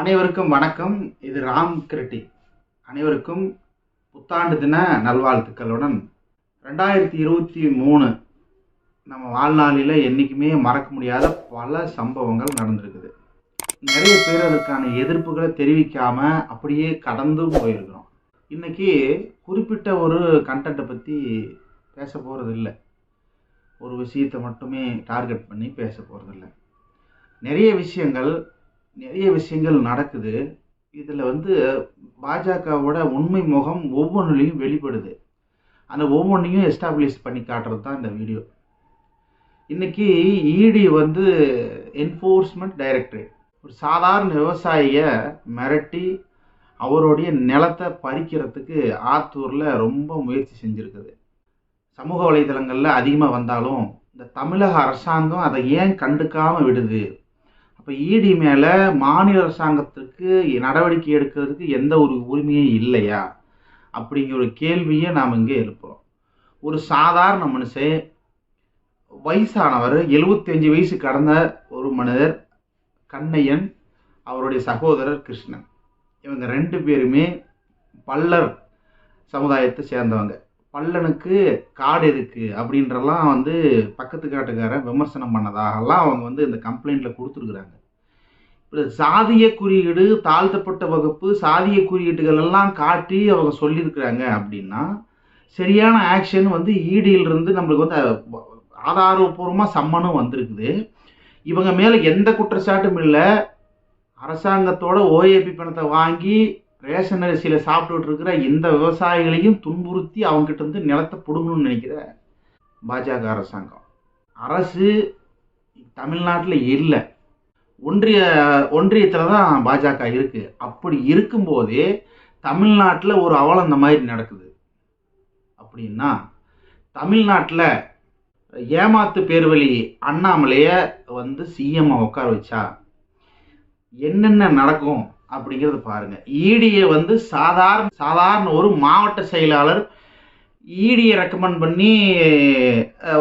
அனைவருக்கும் வணக்கம். இது ராம் கிருட்டி. அனைவருக்கும் புத்தாண்டு தின நல்வாழ்த்துக்களுடன் ரெண்டாயிரத்தி இருபத்தி மூணு நம்ம வாழ்நாளில் என்றைக்குமே மறக்க முடியாத பல சம்பவங்கள் நடந்திருக்குது. நிறைய பேர் அதுக்கான எதிர்ப்புகளை தெரிவிக்காமல் அப்படியே கடந்து போயிருக்கிறோம். இன்னைக்கு குறிப்பிட்ட ஒரு கண்டென்ட்டை பற்றி பேச போகிறது இல்லை ஒரு விஷயத்தை மட்டுமே டார்கெட் பண்ணி பேச போகிறதில்ல நிறைய விஷயங்கள் நிறைய விஷயங்கள் நடக்குது. இதில் வந்து பாஜகவோட உண்மை முகம் ஒவ்வொன்றுலையும் வெளிப்படுது. அந்த ஒவ்வொன்றையும் எஸ்டாப்ளிஷ் பண்ணி காட்டுறது தான் இந்த வீடியோ இன்னைக்கு இடி வந்து என்ஃபோர்ஸ்மெண்ட் டைரக்டரேட் ஒரு சாதாரண விவசாயியை மிரட்டி அவருடைய நிலத்தை பறிக்கிறதுக்கு ஆத்தூரில் ரொம்ப முயற்சி செஞ்சுருக்குது. சமூக வலைதளங்களில் அதிகமாக வந்தாலும் இந்த தமிழக அரசாங்கம் அதை ஏன் கண்டுக்காமல் விடுது? அப்போ இடி மேலே மாநில அரசாங்கத்துக்கு நடவடிக்கை எடுக்கிறதுக்கு எந்த ஒரு உரிமையும் இல்லையா? அப்படிங்கிற ஒரு கேள்வியை நாம் இங்கே எழுப்புகிறோம் ஒரு சாதாரண மனுஷன் வயசானவர் எழுபத்தஞ்சு வயசு கடந்த ஒரு மனிதர் கண்ணையன் அவருடைய சகோதரர் கிருஷ்ணன். இவங்க ரெண்டு பேருமே பல்லர் சமுதாயத்தை சேர்ந்தவங்க. பல்லனுக்கு காடு இருக்கு அப்படின்றலாம் வந்து பக்கத்து காட்டுக்காரன் விமர்சனம் பண்ணதாகலாம் அவங்க வந்து இந்த கம்ப்ளைண்ட்ல கொடுத்துருக்குறாங்க. இப்போ சாதிய குறியீடு தாழ்த்தப்பட்ட வகுப்பு சாதிய குறியீடுகள் எல்லாம் காட்டி அவங்க சொல்லியிருக்கிறாங்க அப்படின்னா சரியான ஆக்ஷன் வந்து இடியிலிருந்து நம்மளுக்கு வந்து ஆதாரபூர்வமாக சம்மனும் வந்திருக்குது. இவங்க மேலே எந்த குற்றச்சாட்டும் இல்லை. அரசாங்கத்தோட ஓஏபி பணத்தை வாங்கி ரேஷன் அரிசியில் சாப்பிட்டுட்டு இருக்கிற இந்த விவசாயிகளையும் துன்புறுத்தி அவங்ககிட்ட இருந்து நிலத்தை பிடுங்கணும்னு நினைக்கிற பாஜக அரசாங்கம். அரசு தமிழ்நாட்டில் இல்லை. ஒன்றிய ஒன்றியத்தில் தான் பாஜக இருக்குது அப்படி இருக்கும்போதே தமிழ்நாட்டில் ஒரு அவலம் இந்த மாதிரி நடக்குது. அப்படின்னா தமிழ்நாட்டில் ஏமாத்து பேர்வழி அண்ணாமலையை வந்து சிஎம்ஐ உட்கார வச்சா என்னென்ன நடக்கும்? அப்படிங்கிறது பாருங்க. இடியை வந்து சாதாரண சாதாரண ஒரு மாவட்ட செயலாளர் இடியை ரெக்கமெண்ட் பண்ணி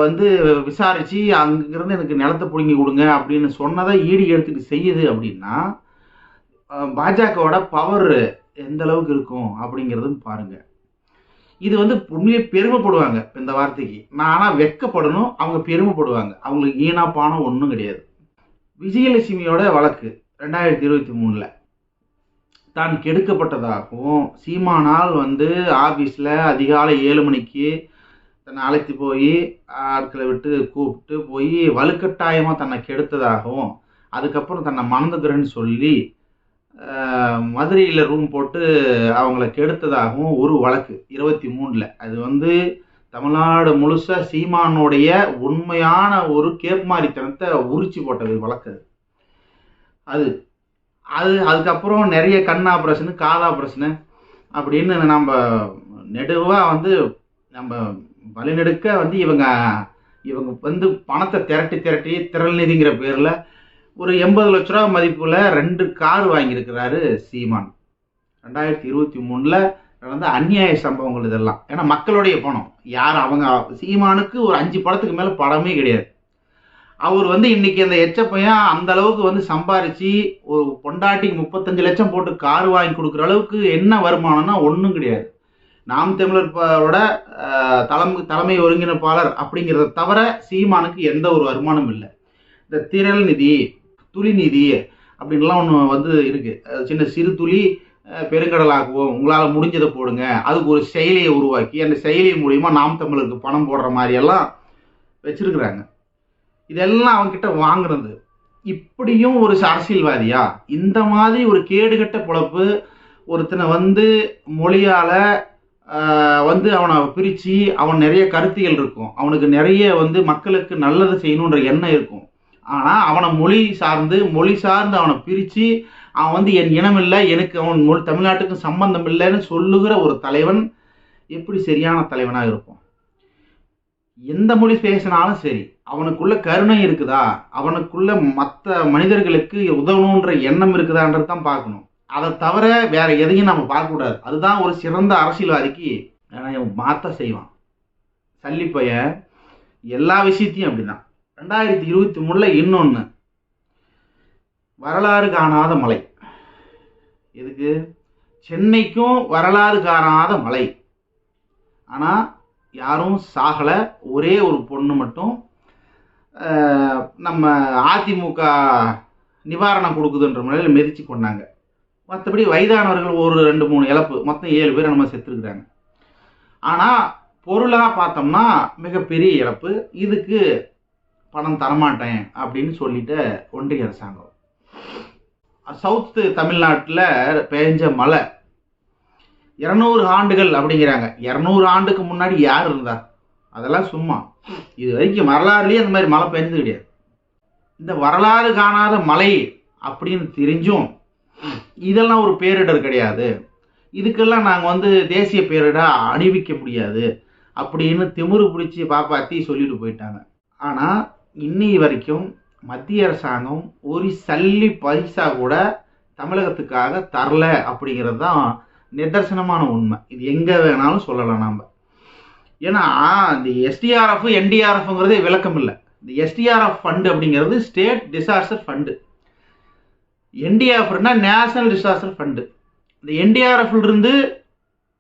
வந்து விசாரித்து அங்கிருந்து எனக்கு நிலத்தை பிடுங்கி கொடுங்க அப்படின்னு சொன்னதை இடி எடுத்துட்டு செய்யுது அப்படின்னா பாஜகவோட பவர் எந்த அளவுக்கு இருக்கும் அப்படிங்கிறதும் பாருங்க. இது வந்து உண்மையை பெருமைப்படுவாங்க இந்த வார்த்தைக்கு. நான் ஆனால் வெக்கப்படணும் அவங்க பெருமைப்படுவாங்க. அவங்களுக்கு ஈனா பானம் ஒன்றும் கிடையாது. விஜயலட்சுமியோட வழக்கு ரெண்டாயிரத்தி இருபத்தி மூணில். தான் கெடுக்கப்பட்டதாகவும் சீமானால் வந்து ஆஃபீஸில் அதிகாலை ஏழு மணிக்கு தன்னை அழைத்து போய் ஆட்களை விட்டு கூப்பிட்டு போய் வலுக்கட்டாயமாக தன்னை கெடுத்ததாகவும் அதுக்கப்புறம் தன்னை மணந்துக்கிறேன்னு சொல்லி மதுரையில் ரூம் போட்டு அவங்கள கெடுத்ததாகவும் ஒரு வழக்கு இருபத்தி மூணில். அது வந்து தமிழ்நாடு முழுசாக சீமானுடைய உண்மையான ஒரு கேப்மாரித்தனத்தை உரிச்சு போட்டது வழக்கு அது அது அதுக்கப்புறம் நிறைய கண் ஆப்ரேஷனு கால் ஆப்ரேஷனு அப்படின்னு நம்ம நெடுவாக வந்து நம்ம வழிநெடுக்க வந்து இவங்க இவங்க வந்து பணத்தை திரட்டி திரட்டி திரள் நிதிங்கிற பேரில் ஒரு எண்பது லட்ச ரூபா மதிப்பில் ரெண்டு கார் வாங்கியிருக்கிறாரு சீமான். ரெண்டாயிரத்தி இருபத்தி மூணில் நடந்த அந்நியாய சம்பவங்கள் இதெல்லாம். ஏன்னா மக்களுடைய பணம். யார் அவங்க சீமானுக்கு ஒரு அஞ்சு படத்துக்கு மேலே படமே கிடையாது. அவர் வந்து இன்னைக்கு அந்த எச்ச பையன் அந்த அளவுக்கு வந்து சம்பாரிச்சு ஒரு பொண்டாட்டிக்கு முப்பத்தஞ்சு லட்சம் போட்டு கார் வாங்கி கொடுக்குற அளவுக்கு என்ன வருமானம்னா ஒன்றும் கிடையாது. நாம் தமிழரோட தலைமை தலைமை ஒருங்கிணைப்பாளர் அப்படிங்கிறத தவிர சீமானுக்கு எந்த ஒரு வருமானம் இல்லை. இந்த திரள் நிதி துளி நிதி அப்படின்லாம் ஒன்று வந்து இருக்குது சின்ன சிறு துளி பெருங்கடலாக்குவோம் உங்களால் முடிஞ்சதை போடுங்க. அதுக்கு ஒரு செயலியை உருவாக்கி அந்த செயலி மூலிமா நாம் தமிழருக்கு பணம் போடுற மாதிரியெல்லாம் வச்சுருக்குறாங்க. இதெல்லாம் அவன்கிட்ட வாங்குறது இப்படியும் ஒரு அரசியல்வாதியா? இந்த மாதிரி ஒரு கேடுகட்ட பொழப்பு ஒருத்தனை வந்து மொழியால் வந்து அவனை பிரித்து அவன் நிறைய கருத்துகள் இருக்கும். அவனுக்கு நிறைய வந்து மக்களுக்கு நல்லது செய்யணுன்ற எண்ணம் இருக்கும். ஆனால் அவனை மொழி சார்ந்து மொழி சார்ந்து அவனை பிரித்து அவன் வந்து என் இனம் இல்லை எனக்கு அவன் மொழி தமிழ்நாட்டுக்கு சம்பந்தம் இல்லைன்னு சொல்லுகிற ஒரு தலைவன் எப்படி சரியான தலைவனாக இருக்கும் எந்த மொழி பேசினாலும் சரி அவனுக்குள்ள கருணை இருக்குதா? அவனுக்குள்ள மற்ற மனிதர்களுக்கு உதவணுன்ற எண்ணம் இருக்குதான்றது தான் பார்க்கணும். அதை தவிர வேற எதையும் நம்ம பார்க்கக்கூடாது அதுதான் ஒரு சிறந்த அரசியல்வாதிக்கு மாற்ற செய்வான். சல்லிப்பைய எல்லா விஷயத்தையும் அப்படிதான். ரெண்டாயிரத்தி இருபத்தி மூணில் இன்னொன்று வரலாறு காணாத மலை. எதுக்கு? சென்னைக்கும் வரலாறு காணாத மலை. ஆனால் யாரும் சாகலை. ஒரே ஒரு பொண்ணு மட்டும் நம்ம அதிமுக நிவாரணம் கொடுக்குதுன்ற முறையில் மெதிச்சு கொண்டாங்க. மற்றபடி வயதானவர்கள் ஒரு ரெண்டு மூணு இழப்பு. மொத்தம் ஏழு பேர் நம்ம செத்துருக்குறாங்க. ஆனால் பொருளாக பார்த்தோம்னா மிகப்பெரிய இழப்பு. இதுக்கு பணம் தரமாட்டேன் அப்படின்னு சொல்லிட்டு ஒன்றிய அரசாங்கம். சவுத்து தமிழ்நாட்டில் பெஞ்ச மழை. இரநூறு ஆண்டுகள் அப்படிங்கிறாங்க. இரநூறு ஆண்டுக்கு முன்னாடி யார் இருந்தா? அதெல்லாம் சும்மா. இது வரைக்கும் வரலாறுலேயே அந்த மாதிரி மழை பெஞ்சது கிடையாது. இந்த வரலாறு காணாத மழை அப்படின்னு தெரிஞ்சும் இதெல்லாம் ஒரு பேரிடர் கிடையாது. இதுக்கெல்லாம் நாங்கள் வந்து தேசிய பேரிடர் அணிவிக்க முடியாது அப்படின்னு திமுரு பிடிச்சி பாப்பாத்தி சொல்லிட்டு போயிட்டாங்க. ஆனால் இன்னி வரைக்கும் மத்திய அரசாங்கம் ஒரு சல்லி பைசா கூட தமிழகத்துக்காக தரல அப்படிங்கிறது தான் நிதர்சனமான உண்மை. இது எங்கே வேணாலும் சொல்லலாம் நாம். ஏன்னா இந்த எஸ்டிஆர்எஃப் என்டிஆர்எஃப்ங்கிறதே விளக்கம் இல்லை. இந்த எஸ்டிஆர்எஃப் ஃபண்டு அப்படிங்கிறது ஸ்டேட் டிசாஸ்டர் ஃபண்டு என்டிஆர்எஃப்னா நேஷனல் டிசாஸ்டர் ஃபண்டு இந்த NDRF-ல இருந்து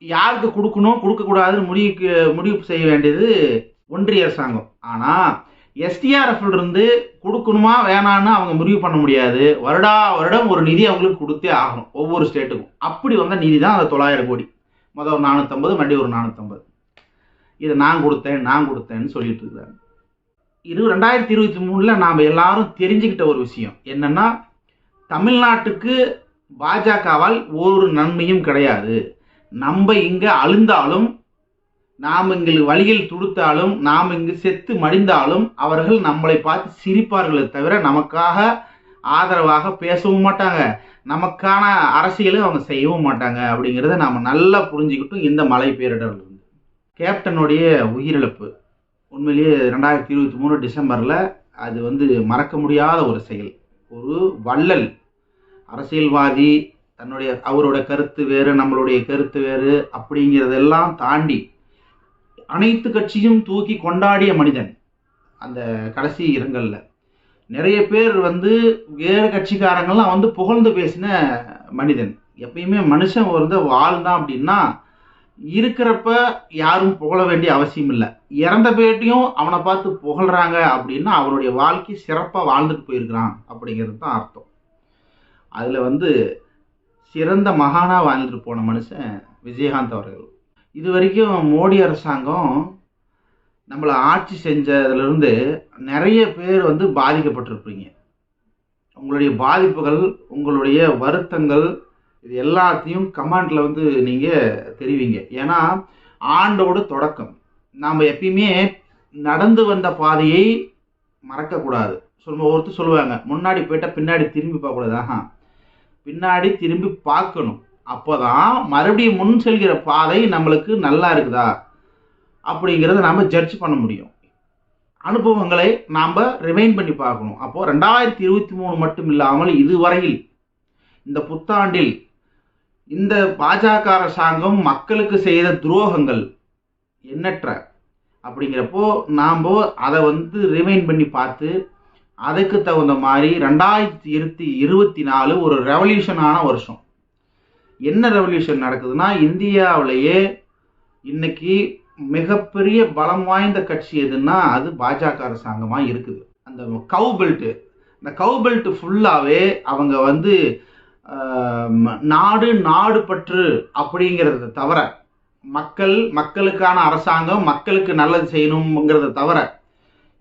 யாருக்கு கொடுக்கணும் கொடுக்கக்கூடாதுன்னு முடிவுக்கு முடிவு செய்ய வேண்டியது ஒன்றிய அரசாங்கம். ஆனால் எஸ்டிஆர்எஃப்ல இருந்து கொடுக்கணுமா வேணான்னு அவங்க முடிவு பண்ண முடியாது. வருடா வருடம் ஒரு நிதி அவங்களுக்கு கொடுத்தே ஆகணும் ஒவ்வொரு ஸ்டேட்டுக்கும் அப்படி வந்த நிதி தான் அந்த தொள்ளாயிரம் கோடி. மொதல் ஒரு நானூற்றம்பது மறுபடியும் ஒரு நானூற்றம்பது இதை நான் கொடுத்தேன் நான் கொடுத்தேன்னு சொல்லிட்டு இருக்கிறாங்க இது ரெண்டாயிரத்தி இருபத்தி மூணில் நாம் எல்லாரும் தெரிஞ்சுக்கிட்ட ஒரு விஷயம். என்னென்னா தமிழ்நாட்டுக்கு பாஜகவால் ஒரு நன்மையும் கிடையாது. நம்ம இங்கே அழுந்தாலும் நாம் எங்களுக்கு வழியில் துடுத்தாலும் நாம் இங்கு செத்து மடிந்தாலும் அவர்கள் நம்மளை பார்த்து சிரிப்பார்களே தவிர நமக்காக ஆதரவாக பேசவும் மாட்டாங்க. நமக்கான அரசியலும் அவங்க செய்யவும் மாட்டாங்க அப்படிங்கிறத நாம் நல்லா புரிஞ்சுக்கிட்டும் இந்த மழை பேரிடர்கள் கேப்டனுடைய உயிரிழப்பு. உண்மையிலேயே ரெண்டாயிரத்தி இருபத்தி மூணு டிசம்பரில் அது வந்து மறக்க முடியாத ஒரு செயல். ஒரு வள்ளல். அரசியல்வாதி தன்னுடைய அவரோட கருத்து வேறு நம்மளுடைய கருத்து வேறு அப்படிங்கிறதெல்லாம் தாண்டி அனைத்து கட்சியும் தூக்கி கொண்டாடிய மனிதன் அந்த கடைசி இரங்கலில் நிறைய பேர் வந்து வேறு கட்சிக்காரங்கள்லாம் வந்து புகழ்ந்து பேசின மனிதன். எப்பயுமே மனுஷன் வந்து வாழ்ந்தான் அப்படின்னா இருக்கிறப்ப யாரும் புகழ வேண்டிய அவசியம் இல்லை. இறந்த பேட்டியும் அவனை பார்த்து புகழ்றாங்க அப்படின்னா அவருடைய வாழ்க்கை சிறப்பாக வாழ்ந்துட்டு போயிருக்கிறான் அப்படிங்கிறது தான் அர்த்தம். அதில் வந்து சிறந்த மகானாக வாழ்ந்துட்டு போன மனுஷன் விஜயகாந்த் அவர்கள். இது வரைக்கும் மோடி அரசாங்கம் நம்மளை ஆட்சி செஞ்சதுலேருந்து நிறைய பேர் வந்து பாதிக்கப்பட்டிருப்பீங்க. உங்களுடைய பாதிப்புகள் உங்களுடைய வருத்தங்கள் இது எல்லாத்தையும் கமெண்ட்ல வந்து நீங்கள் தெரிவிங்க. ஏன்னா ஆண்டோட தொடக்கம். நாம் எப்பயுமே நடந்து வந்த பாதையை மறக்கக்கூடாது. சொல்லுவோம் ஒருத்தர் சொல்லுவாங்க முன்னாடி போயிட்டால் பின்னாடி திரும்பி பார்க்கக்கூடாது. ஆஹா. பின்னாடி திரும்பி பார்க்கணும். அப்போ தான் மறுபடியும் முன் செல்கிற பாதை நம்மளுக்கு நல்லா இருக்குதா? அப்படிங்கிறத நாம் ஜட்ஜ் பண்ண முடியும். அனுபவங்களை நாம் ரிமைண்ட் பண்ணி பார்க்கணும். அப்போது ரெண்டாயிரத்தி இருபத்தி மூணு மட்டும் இல்லாமல் இதுவரையில் இந்த புத்தாண்டில் இந்த பாஜக அரசாங்கம் மக்களுக்கு செய்த துரோகங்கள் எண்ணற்ற. அப்படிங்கிறப்போ நாம் அதை வந்து ரிமைண்ட் பண்ணி பார்த்து அதுக்கு தகுந்த மாதிரி ரெண்டாயிரத்தி இருபத்தி இருபத்தி நாலு ஒரு ரெவல்யூஷனான வருஷம். என்ன ரெவல்யூஷன் நடக்குதுன்னா இந்தியாவிலேயே இன்னைக்கு மிகப்பெரிய பலம் வாய்ந்த கட்சி எதுன்னா அது பாஜக அரசாங்கமாக இருக்குது. அந்த கவு பெல்ட்டு இந்த கவு பெல்ட் ஃபுல்லாகவே அவங்க வந்து நாடு நாடு பற்று அப்படிங்கிறத தவிர மக்கள் மக்களுக்கான அரசாங்கம் மக்களுக்கு நல்லது செய்யணுங்கிறத தவிர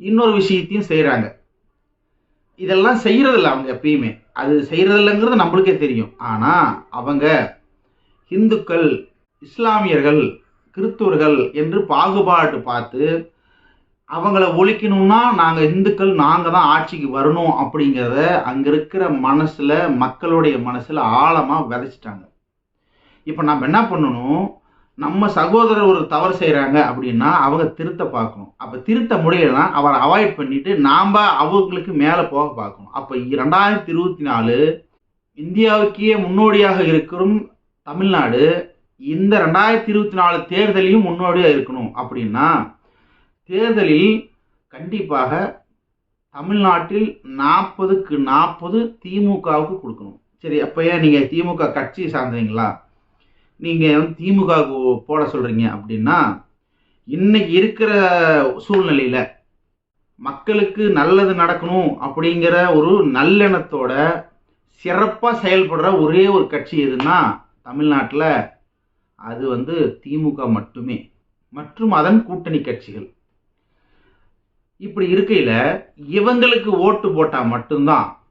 இன்னொரு விஷயத்தையும் செய்கிறாங்க இதெல்லாம் செய்கிறதில்ல அவங்க எப்பயுமே. அது செய்கிறதில்லைங்கிறது நம்மளுக்கே தெரியும். ஆனால் அவங்க இந்துக்கள் இஸ்லாமியர்கள் கிறிஸ்துவர்கள் என்று பாகுபாடு பார்த்து அவங்கள ஒழிக்கணும்னா நாங்கள் இந்துக்கள் நாங்கள் தான் ஆட்சிக்கு வரணும் அப்படிங்கிறத அங்கே இருக்கிற மனசில் மக்களுடைய மனசில் ஆழமாக விதைச்சிட்டாங்க. இப்போ நம்ம என்ன பண்ணணும்? நம்ம சகோதரர் ஒரு தவறு செய்கிறாங்க அப்படின்னா அவங்க திருத்த பார்க்கணும். அப்போ திருத்த முடியலைன்னா அவரை அவாய்ட் பண்ணிட்டு நாம் அவங்களுக்கு மேலே போக பார்க்கணும். அப்போ ரெண்டாயிரத்தி இருபத்தி நாலு இந்தியாவுக்கே முன்னோடியாக இருக்கும் தமிழ்நாடு. இந்த ரெண்டாயிரத்தி இருபத்தி நாலு தேர்தலையும் முன்னோடியாக இருக்கணும் அப்படின்னா தேர்தலில் கண்டிப்பாக தமிழ்நாட்டில் நாற்பதுக்கு நாற்பது திமுகவுக்கு கொடுக்கணும். சரி அப்போ ஏன் நீங்கள் திமுக கட்சி சார்ந்தீங்களா? நீங்கள் வந்து திமுகவுக்கு போட சொல்கிறீங்க அப்படின்னா இன்னைக்கு இருக்கிற சூழ்நிலையில் மக்களுக்கு நல்லது நடக்கணும் அப்படிங்கிற ஒரு நல்லெண்ணத்தோட சிறப்பாக செயல்படுற ஒரே ஒரு கட்சி எதுன்னா தமிழ்நாட்டில் அது வந்து திமுக மட்டுமே. மற்றும் அதன் கூட்டணி கட்சிகள். இப்படி இருக்கையில் இவங்களுக்கு ஓட்டு போட்டால் மட்டும்தான்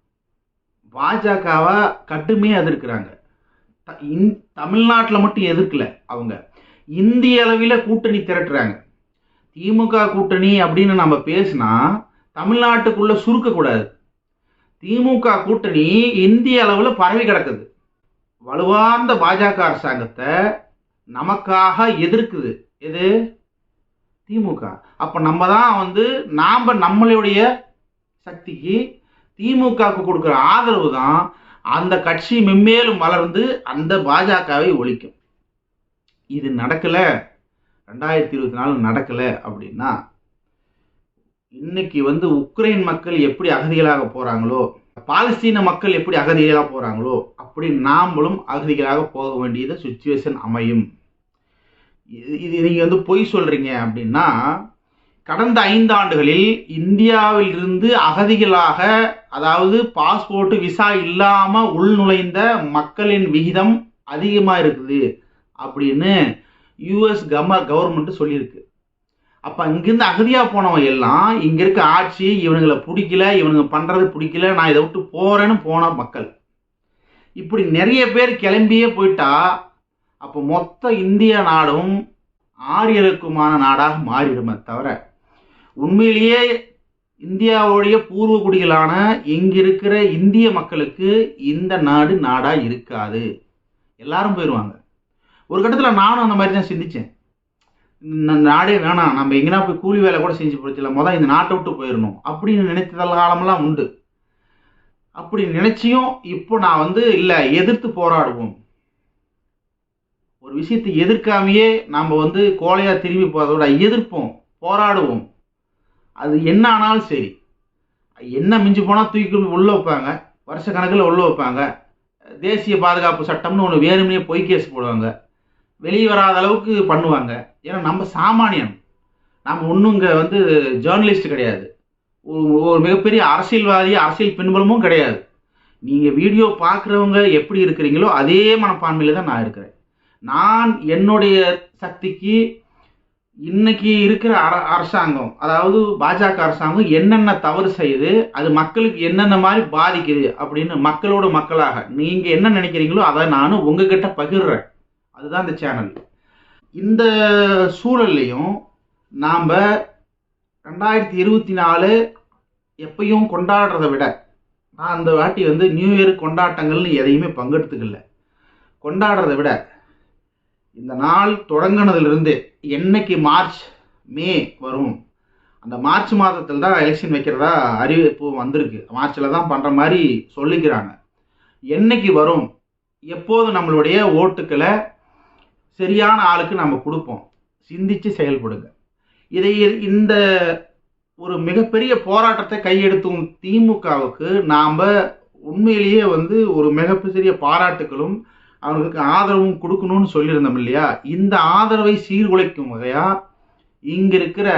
பாஜகவை கடுமையாக எதிர்க்கிறாங்க. த- இந்- தமிழ்நாட்டில் மட்டும் எதிர்க்கல அவங்க. இந்திய அளவில் கூட்டணி திரட்டுறாங்க. திமுக கூட்டணி அப்படின்னு நம்ம பேசினா தமிழ்நாட்டுக்குள்ள சுருக்கக்கூடாது திமுக கூட்டணி இந்திய அளவில் பரவி கிடக்குது. வலுவார்ந்த பாஜக அரசாங்கத்தை நமக்காக எதிர்க்குது. எது? திமுக. அப்போ நம்ம தான் வந்து நாம் நம்மளுடைய சக்திக்கு திமுகவுக்கு கொடுக்குற ஆதரவு தான் அந்த கட்சி மென்மேலும் வளர்ந்து அந்த பாஜகவை ஒழிக்கும். இது நடக்கலை. ரெண்டாயிரத்தி இருபத்தி நாலு நடக்கலை அப்படின்னா இன்னைக்கு வந்து உக்ரைன் மக்கள் எப்படி அகதிகளாக போகிறாங்களோ பாலஸ்தீன மக்கள் எப்படி அகதிகளாக போகிறாங்களோ அப்படி நாமளும் அகதிகளாக போக வேண்டியது சுச்சுவேஷன் அமையும். இது இது நீங்க வந்து பொய் சொல்றீங்க அப்படின்னா கடந்த ஐந்து ஆண்டுகளில் இந்தியாவில் இருந்து அகதிகளாக அதாவது பாஸ்போர்ட் விசா இல்லாம உள்நுழைந்த மக்களின் விகிதம் அதிகமாக இருக்குது அப்படின்னு யூஎஸ் கம கவர்மெண்ட் சொல்லியிருக்கு. அப்போ இங்கேருந்து அகதியாக போனவன் எல்லாம் இங்கே இருக்க ஆட்சி இவனுங்களை பிடிக்கல இவனுங்க பண்ணுறது பிடிக்கல நான் இதை விட்டு போகிறேன்னு போன மக்கள். இப்படி நிறைய பேர் கிளம்பியே போயிட்டா அப்போ மொத்த இந்திய நாடும் ஆரியருக்குமான நாடாக மாறிடுமே தவிர உண்மையிலேயே இந்தியாவுடைய பூர்வ குடிகளான இங்கிருக்கிற இந்திய மக்களுக்கு இந்த நாடு நாடாக இருக்காது. எல்லாரும் போயிடுவாங்க ஒரு கட்டத்தில் நானும் அந்த மாதிரி தான் சிந்தித்தேன் இந்த நாடே வேணாம் நம்ம எங்கேனா போய் கூலி வேலை கூட செஞ்சு போச்சுல மொதல் இந்த நாட்டை விட்டு போயிடணும். அப்படின்னு நினைத்ததல் காலமெல்லாம் உண்டு. அப்படி நினச்சியும் இப்போ நான் வந்து இல்லை எதிர்த்து போராடுவோம். ஒரு விஷயத்தை எதிர்க்காமையே நாம் வந்து கோழையாக திரும்பி போகிறதோட எதிர்ப்போம் போராடுவோம். அது என்ன ஆனாலும் சரி. என்ன மிஞ்சி போனால் தூக்கி உள்ளே வைப்பாங்க வருஷ கணக்கில் உள்ளே வைப்பாங்க. தேசிய பாதுகாப்பு சட்டம்னு ஒன்று வேணும்னே பொய் கேஸ் போடுவாங்க. வெளியே வராத அளவுக்கு பண்ணுவாங்க. ஏன்னா நம்ம சாமானியம். நம்ம ஒன்றும் இங்கே வந்து ஜேர்னலிஸ்ட் கிடையாது. ஒரு மிகப்பெரிய அரசியல்வாதி அரசியல் பின்புலமும் கிடையாது. நீங்கள் வீடியோ பார்க்குறவங்க எப்படி இருக்கிறீங்களோ அதே மனப்பான்மையில் தான் நான் இருக்கிறேன். நான் என்னுடைய சக்திக்கு இன்னைக்கு இருக்கிற அர அரசாங்கம் அதாவது பாஜக அரசாங்கம் என்னென்ன தவறு செய்யுது அது மக்களுக்கு என்னென்ன மாதிரி பாதிக்குது அப்படின்னு மக்களோட மக்களாக நீங்கள் என்ன நினைக்கிறீங்களோ அதை நான் உங்ககிட்ட பகிர்றேன். அதுதான் இந்த சேனல் இந்த சூழல்லையும் நாம் ரெண்டாயிரத்தி இருபத்தி நாலு எப்பயும் கொண்டாடுறதை விட நான் அந்த வாட்டி வந்து நியூ இயர் கொண்டாட்டங்கள்னு எதையுமே பங்கெடுத்துக்கல. கொண்டாடுறதை விட இந்த நாள் தொடங்கினதுலேருந்து என்னைக்கு மார்ச் மே வரும் அந்த மார்ச் மாதத்தில் தான் எலெக்ஷன் வைக்கிறதா அறிவிப்பு வந்திருக்கு. மார்ச்சில் தான் பண்ணுற மாதிரி சொல்லிக்கிறாங்க. என்னைக்கு வரும்? எப்போது நம்மளுடைய ஓட்டுக்களை சரியான ஆளுக்கு நம்ம கொடுப்போம்? சிந்திச்சு செயல்படுங்க. இதை இந்த ஒரு மிகப்பெரிய போராட்டத்தை கையெடுத்தும் திமுகவுக்கு நாம் உண்மையிலேயே வந்து ஒரு மிகப்பெரிய பாராட்டுகளும் அவங்களுக்கு ஆதரவும் கொடுக்கணும்னு சொல்லியிருந்தோம் இல்லையா? இந்த ஆதரவை சீர்குலைக்கும் வகையா இங்க இருக்கிற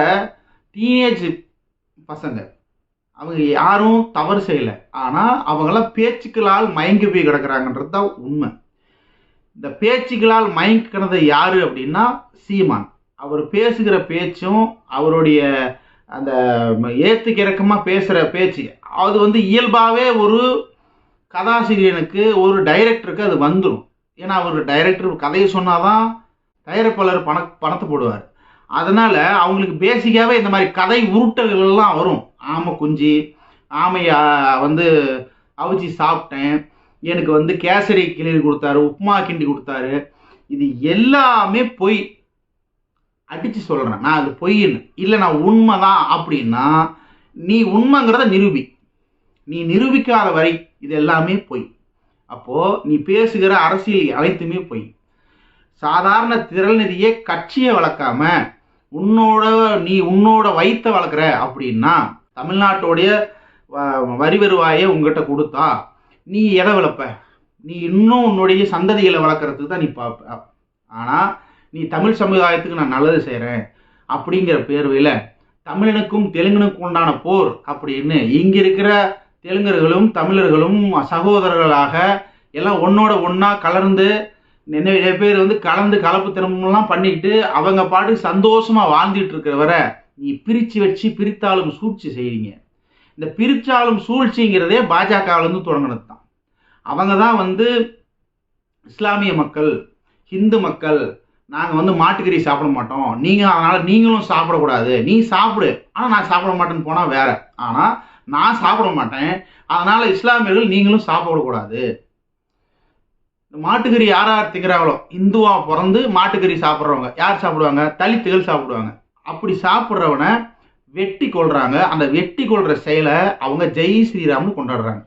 டீனேஜ் பசங்க அவங்க யாரும் தவறு செய்யலை. ஆனால் அவங்களாம் பேச்சுக்களால் மயங்கி போய் கிடக்குறாங்கன்றது தான் உண்மை. இந்த பேச்சுக்களால் மயங்கினது யாரு அப்படின்னா சீமான். அவர் பேசுகிற பேச்சும் அவருடைய அந்த ஏத்துக்கு இறக்கமாக பேசுகிற பேச்சு அது வந்து இயல்பாகவே ஒரு கதாசிரியனுக்கு ஒரு டைரக்டருக்கு அது வந்துடும் ஏன்னா அவர் டைரக்டர் கதையை சொன்னாதான் தயாரிப்பாளர் பண பணத்தை போடுவார். அதனால் அவங்களுக்கு பேசிக்காகவே இந்த மாதிரி கதை உருட்டல்கள்லாம் வரும். ஆமை குஞ்சு ஆமையா வந்து அவிச்சு சாப்பிட்டேன். எனக்கு வந்து கேசரி கிளறி கொடுத்தாரு உப்புமா கிண்டி கொடுத்தாரு. இது எல்லாமே பொய். அடித்து சொல்கிறேன் நான் அது பொய்ன்னு. இல்லை நான் உண்மை தான் அப்படின்னா நீ உண்மைங்கிறத நிரூபி. நீ நிரூபிக்காத வரை இது எல்லாமே பொய். அப்போது நீ பேசுகிற அரசியல் அனைத்துமே போய். சாதாரண திரள் நிதியை கட்சியை வளர்க்காம உன்னோட நீ உன்னோட வயிற்ற வளர்க்குற அப்படின்னா தமிழ்நாட்டோடைய வ- வரி வருவாயை உங்ககிட்ட கொடுத்தா நீ எதை வளர்ப்ப? நீ இன்னும் உன்னுடைய சந்ததிகளை வளர்க்குறதுக்கு தான் நீ பார்ப்ப ஆனால் நீ தமிழ் சமுதாயத்துக்கு நான் நல்லது செய்கிறேன் அப்படிங்கிற பேர்வையில் தமிழனுக்கும் தெலுங்கனுக்கும் உண்டான போர் அப்படின்னு இங்கே இருக்கிற தெலுங்கர்களும் தமிழர்களும் சகோதரர்களாக எல்லாம் ஒன்னோட ஒன்றா கலந்து நிறைய பேர் வந்து கலந்து கலப்பு திறமெல்லாம் பண்ணிட்டு அவங்க பாட்டு சந்தோஷமாக வாழ்ந்துட்டு இருக்கிறவரை நீ பிரித்து வச்சு பிரித்தாலும் சூழ்ச்சி செய்கிறீங்க இந்த பிரித்தாலும் சூழ்ச்சிங்கிறதே பாஜகவிலேருந்து தொடங்கினது தான் அவங்க தான் வந்து இஸ்லாமிய மக்கள் ஹிந்து மக்கள் நாங்கள் வந்து மாட்டுக்கறி சாப்பிட மாட்டோம். நீங்கள் அதனால் நீங்களும் சாப்பிடக்கூடாது. நீ சாப்பிடு. ஆனால் நான் சாப்பிட மாட்டேன்னு போனால் வேற. ஆனால் நான் சாப்பிட மாட்டேன். அதனால் இஸ்லாமியர்கள் நீங்களும் சாப்பிடக்கூடாது இந்த மாட்டுக்கறி யார் யார் திங்கிறாங்களோ இந்துவா பிறந்து மாட்டுக்கறி சாப்பிட்றவங்க யார் சாப்பிடுவாங்க? தலித்துகள் சாப்பிடுவாங்க. அப்படி சாப்பிட்றவனை வெட்டி கொள்றாங்க அந்த வெட்டி கொள்ற செயலை அவங்க ஜெய் ஸ்ரீராம்னு கொண்டாடுறாங்க.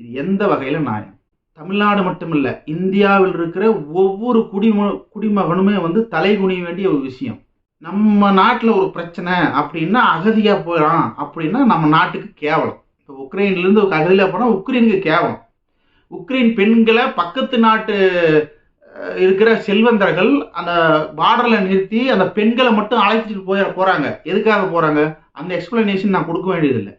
இது எந்த வகையில் நியாயம்? தமிழ்நாடு மட்டுமில்ல இந்தியாவில் இருக்கிற ஒவ்வொரு குடிம குடிமகனுமே வந்து தலை குனிய வேண்டிய ஒரு விஷயம். நம்ம நாட்டில் ஒரு பிரச்சனை அப்படின்னா அகதியாக போயிடலாம் அப்படின்னா நம்ம நாட்டுக்கு கேவலம். இப்போ உக்ரைன்லேருந்து அகதியில் போனால் உக்ரைனுக்கு கேவலம். உக்ரைன் பெண்களை பக்கத்து நாட்டு இருக்கிற செல்வந்தர்கள் அந்த பார்டரில் நிறுத்தி அந்த பெண்களை மட்டும் அழைச்சிட்டு போய் போகிறாங்க எதுக்காக போகிறாங்க அந்த எக்ஸ்பிளனேஷன் நான் கொடுக்க வேண்டியதில்லை.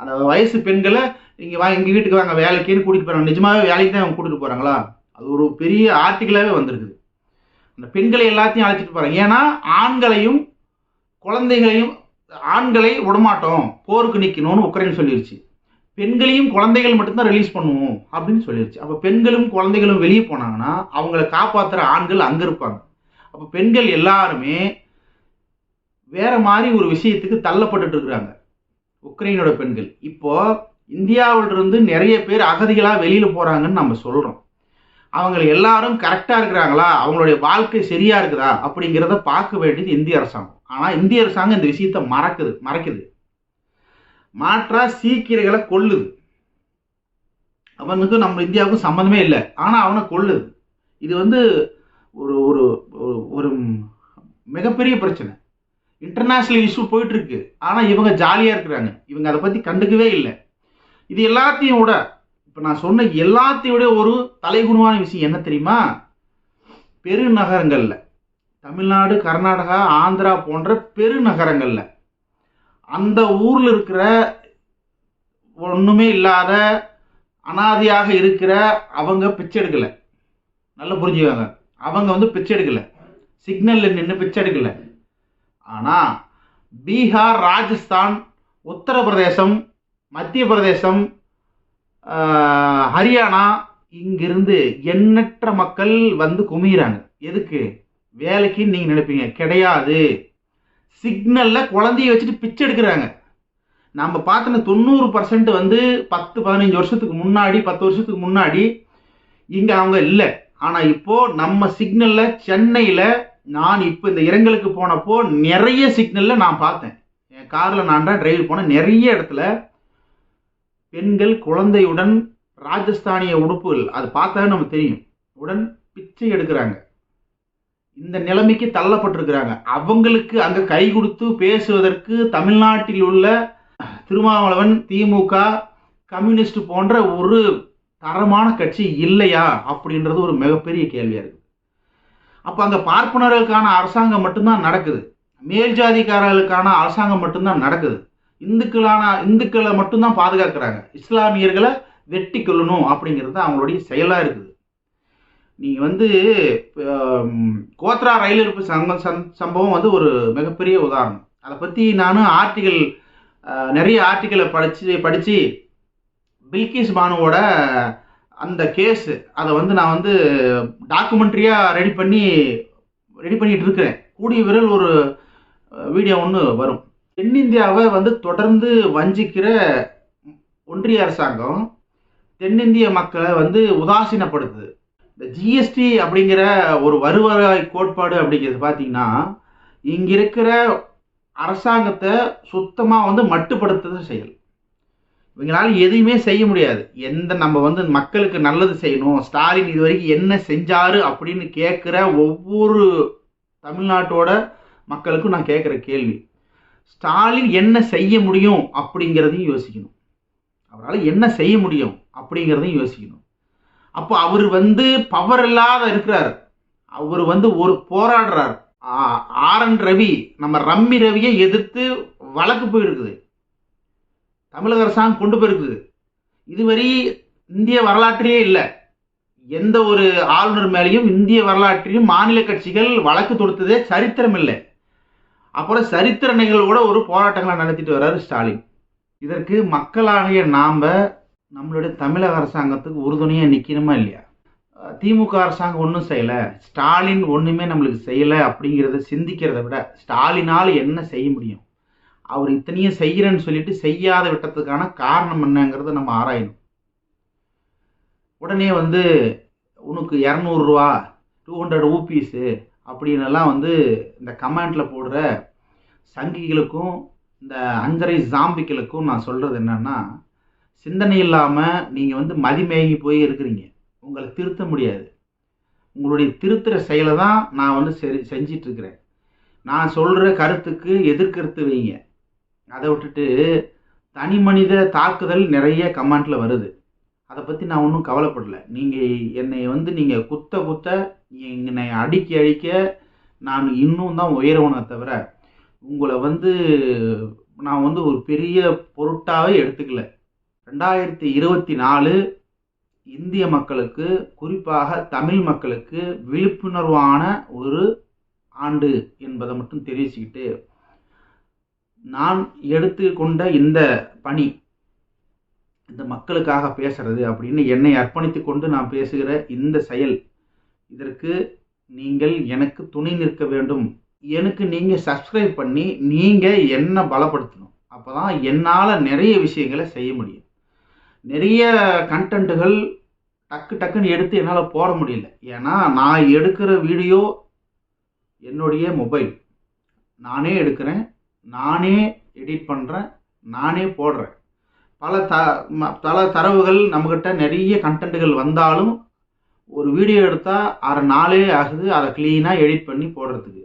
அந்த வயசு பெண்களை இங்கே வா எங்கள் வீட்டுக்கு வாங்க வேலைக்குன்னு கூட்டிகிட்டு போகிறாங்க நிஜமாவே வேலைக்கு தான் அவங்க கூட்டிகிட்டு போகிறாங்களா அது ஒரு பெரிய ஆர்டிக்கலாகவே வந்திருக்குது. அந்த பெண்களை எல்லாத்தையும் அழைச்சிட்டு போகிறாங்க ஏன்னா ஆண்களையும் குழந்தைகளையும் ஆண்களை விடமாட்டோம். போருக்கு நிற்கணும்னு உக்ரைன் சொல்லிருச்சு. பெண்களையும் குழந்தைகள் மட்டும்தான் ரிலீஸ் பண்ணுவோம் அப்படின்னு சொல்லிருச்சு. அப்போ பெண்களும் குழந்தைகளும் வெளியே போனாங்கன்னா அவங்கள காப்பாற்றுற ஆண்கள் அங்கே இருப்பாங்க. அப்போ பெண்கள் எல்லாருமே வேற மாதிரி ஒரு விஷயத்துக்கு தள்ளப்பட்டுட்டு இருக்கிறாங்க. உக்ரைனோட பெண்கள். இப்போ இந்தியாவிலிருந்து நிறைய பேர் அகதிகளாக வெளியில் போகிறாங்கன்னு நம்ம சொல்கிறோம் அவங்க எல்லாரும் கரெக்டாக இருக்கிறாங்களா? அவங்களுடைய வாழ்க்கை சரியா இருக்குதா? அப்படிங்கிறத பார்க்க வேண்டியது இந்திய அரசாங்கம். ஆனால் இந்திய அரசாங்கம் இந்த விஷயத்த மறக்குது மறைக்குது. மாற்றா சீக்கியர்களை கொல்லுது. அவனுக்கு நம்ம இந்தியாவுக்கும் சம்மந்தமே இல்லை. ஆனால் அவனை கொல்லுது. இது வந்து ஒரு ஒரு ஒரு மிகப்பெரிய பிரச்சனை. இன்டர்நேஷ்னல் இஷ்யூ போயிட்டு இருக்கு. ஆனால் இவங்க ஜாலியாக இருக்கிறாங்க. இவங்க அதை பற்றி கண்டுக்கவே இல்லை. இது எல்லாத்தையும் விட இப்போ நான் சொன்ன எல்லாத்தையுடைய ஒரு தலைகுணமான விஷயம் என்ன தெரியுமா? பெருநகரங்களில் தமிழ்நாடு கர்நாடகா ஆந்திரா போன்ற பெருநகரங்களில் அந்த ஊரில் இருக்கிற ஒன்றுமே இல்லாத அனாதியாக இருக்கிற அவங்க பிச்சை எடுக்கலை. நல்லா புரிஞ்சுக்காங்க. அவங்க வந்து பிச்சை எடுக்கலை. சிக்னலில் நின்று பிச்சை எடுக்கலை. ஆனால் பீகார் ராஜஸ்தான் உத்தரப்பிரதேசம் மத்திய பிரதேசம் ஹரியானா இங்கிருந்து எண்ணற்ற மக்கள் வந்து குமிகிறாங்க எதுக்கு? வேலைக்குன்னு நீங்கள் நினைப்பீங்க. கிடையாது. சிக்னலில் குழந்தைய வச்சுட்டு பிச்சை எடுக்கிறாங்க. நம்ம பார்த்தோன்னா தொண்ணூறு பர்சன்ட் வந்து பத்து பதினஞ்சு வருஷத்துக்கு முன்னாடி பத்து வருஷத்துக்கு முன்னாடி இங்கே அவங்க இல்லை. ஆனால் இப்போது நம்ம சிக்னலில் சென்னையில் நான் இப்போ இந்த இரங்கலுக்கு போனப்போ நிறைய சிக்னலில் நான் பார்த்தேன். என் காரில் நான் தான் டிரைவ் போனேன். நிறைய இடத்துல பெண்கள் குழந்தையுடன் ராஜஸ்தானிய உடுப்புகள் அது பார்த்தா நமக்கு தெரியும். உடன் பிச்சை எடுக்கிறாங்க. இந்த நிலைமைக்கு தள்ளப்பட்டிருக்கிறாங்க. அவங்களுக்கு அங்கே கை கொடுத்து பேசுவதற்கு தமிழ்நாட்டில் உள்ள திருமாவளவன் திமுக கம்யூனிஸ்ட் போன்ற ஒரு தரமான கட்சி இல்லையா அப்படின்றது ஒரு மிகப்பெரிய கேள்வியாக இருக்குது அப்போ அங்கே பார்ப்பனர்களுக்கான அரசாங்கம் மட்டும்தான் நடக்குது. மேல்ஜாதிக்காரர்களுக்கான அரசாங்கம் மட்டும்தான் நடக்குது. இந்துக்களான இந்துக்களை மட்டும்தான் பாதுகாக்கிறாங்க. இஸ்லாமியர்களை வெட்டி கொள்ளணும் அப்படிங்கிறது அவங்களுடைய செயலாக இருக்குது. நீங்கள் வந்து கோத்ரா ரயில் இருப்பு சங்கம் சம்பவம் வந்து ஒரு மிகப்பெரிய உதாரணம். அதை பற்றி நானும் ஆர்டிகல் நிறைய ஆர்டிக்கலை படித்து படித்து பில்கிஸ் பானுவோட அந்த கேஸு அதை வந்து நான் வந்து டாக்குமெண்ட்ரியாக ரெடி பண்ணி ரெடி பண்ணிகிட்டு இருக்கிறேன். கூடிய விரல் ஒரு வீடியோ ஒன்று வரும். தென்னிந்தியாவை வந்து தொடர்ந்து வஞ்சிக்கிற ஒன்றிய அரசாங்கம் தென்னிந்திய மக்களை வந்து உதாசீனப்படுத்துது. இந்த ஜிஎஸ்டி அப்படிங்கிற ஒரு வருவாய் கோட்பாடு அப்படிங்கிறது பார்த்தீங்கன்னா இங்கே இருக்கிற அரசாங்கத்தை சுத்தமாக வந்து மட்டுப்படுத்துறது செயல். இவங்களால எதையுமே செய்ய முடியாது. எந்த நம்ம வந்து மக்களுக்கு நல்லது செய்யணும் ஸ்டாலின் இது வரைக்கும் என்ன செஞ்சாரு அப்படின்னு கேட்குற ஒவ்வொரு தமிழ்நாட்டோட மக்களுக்கும் நான் கேட்குற கேள்வி. ஸ்டாலின் என்ன செய்ய முடியும் அப்படிங்கிறதையும் யோசிக்கணும். அவரால் என்ன செய்ய முடியும் அப்படிங்கிறதையும் யோசிக்கணும். அப்போ அவர் வந்து பவர் இல்லாத இருக்கிறார். அவர் வந்து ஒரு போராடுறார். ஆ- ஆர் என் ரவி நம்ம ரம்மி ரவியை எதிர்த்து வழக்கு போயிருக்குது. தமிழக அரசாங்கம் கொண்டு போயிருக்குது. இதுவரை இந்திய வரலாற்றிலே இல்லை. எந்த ஒரு ஆளுநர் மேலேயும் இந்திய வரலாற்றிலும் மாநில கட்சிகள் வழக்கு தொடுத்ததே சரித்திரம் இல்லை. அப்புறம் சரித்திர நிகழ்வோட ஒரு போராட்டங்களை நடத்திட்டு வர்றாரு ஸ்டாலின். இதற்கு மக்களாகிய நாம் நம்மளுடைய தமிழக அரசாங்கத்துக்கு உறுதுணையாக நிற்கணுமா இல்லையா? திமுக அரசாங்கம் ஒன்றும் செய்யலை. ஸ்டாலின் ஒன்றுமே நம்மளுக்கு செய்யலை அப்படிங்கிறத சிந்திக்கிறத விட ஸ்டாலினால் என்ன செய்ய முடியும்? அவர் இத்தனையும் செய்கிறேன்னு சொல்லிட்டு செய்யாத விட்டத்துக்கான காரணம் என்னங்கிறத நம்ம ஆராயணும். உடனே வந்து உனக்கு இரநூறுவா டூ ஹண்ட்ரட் ஊபீஸு அப்படின்னெல்லாம் வந்து இந்த கமெண்டில் போடுற சங்கிகளுக்கும் இந்த அஞ்சரை ஜாம்பிக்களுக்கும் நான் சொல்கிறது என்னன்னா சிந்தனை இல்லாமல் நீங்கள் வந்து மதிமேகி போய் இருக்கிறீங்க. உங்களை திருத்த முடியாது. உங்களுடைய திருத்துற செயலை தான் நான் வந்து செ செஞ்சிட்ருக்கிறேன். நான் சொல்கிற கருத்துக்கு எதிர்கருத்து வைங்க. அதை விட்டுட்டு தனி மனித தாக்குதல் நிறைய கமெண்ட்டில் வருது. அதை பற்றி நான் ஒன்றும் கவலைப்படல. நீங்கள் என்னை வந்து நீங்கள் குத்த குத்த என்னை அடிக்க அடிக்க நான் இன்னும் தான் உயரவனை தவிர உங்களை வந்து நான் வந்து ஒரு பெரிய பொருட்டாகவே எடுத்துக்கல. ரெண்டாயிரத்தி இருபத்தி நாலு இந்திய மக்களுக்கு குறிப்பாக தமிழ் மக்களுக்கு விழிப்புணர்வான ஒரு ஆண்டு என்பதை மட்டும் தெரிவிச்சுக்கிட்டு நான் எடுத்துக்கொண்ட இந்த பணி இந்த மக்களுக்காக பேசுறது அப்படின்னு என்னை அர்ப்பணித்து கொண்டு நான் பேசுகிற இந்த செயல் இதற்கு நீங்கள் எனக்கு துணை நிற்க வேண்டும். எனக்கு நீங்கள் சப்ஸ்கிரைப் பண்ணி நீங்கள் என்ன பலப்படுத்தணும். அப்போ தான் என்னால் நிறைய விஷயங்களை செய்ய முடியும். நிறைய கண்டென்ட்டுகள் டக்கு டக்குன்னு எடுத்து என்னால் போட முடியல. ஏன்னா நான் எடுக்கிற வீடியோ என்னுடைய மொபைல் நானே எடுக்கிறேன் நானே எடிட் பண்ணுறேன் நானே போடுறேன். பல த பல தரவுகள் நம்மக்கிட்ட நிறைய கண்டென்ட்டுகள் வந்தாலும் ஒரு வீடியோ எடுத்தால் அரை நாளே ஆகுது. அதை க்ளீனாக எடிட் பண்ணி போடுறதுக்கு.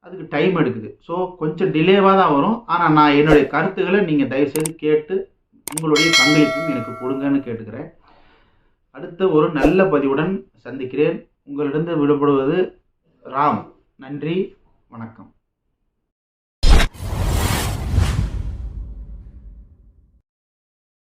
அதுக்கு டைம் எடுக்குது. ஸோ கொஞ்சம் டிலேவாக தான் வரும். ஆனால் நான் என்னுடைய கருத்துக்களை நீங்கள் தயவுசெய்து கேட்டு உங்களுடைய பங்களிப்பும் எனக்கு கொடுங்கன்னு கேட்டுக்கிறேன். அடுத்த ஒரு நல்ல பதிவுடன் சந்திக்கிறேன். உங்களிடம் விடுபடுவது ராம். நன்றி. வணக்கம்.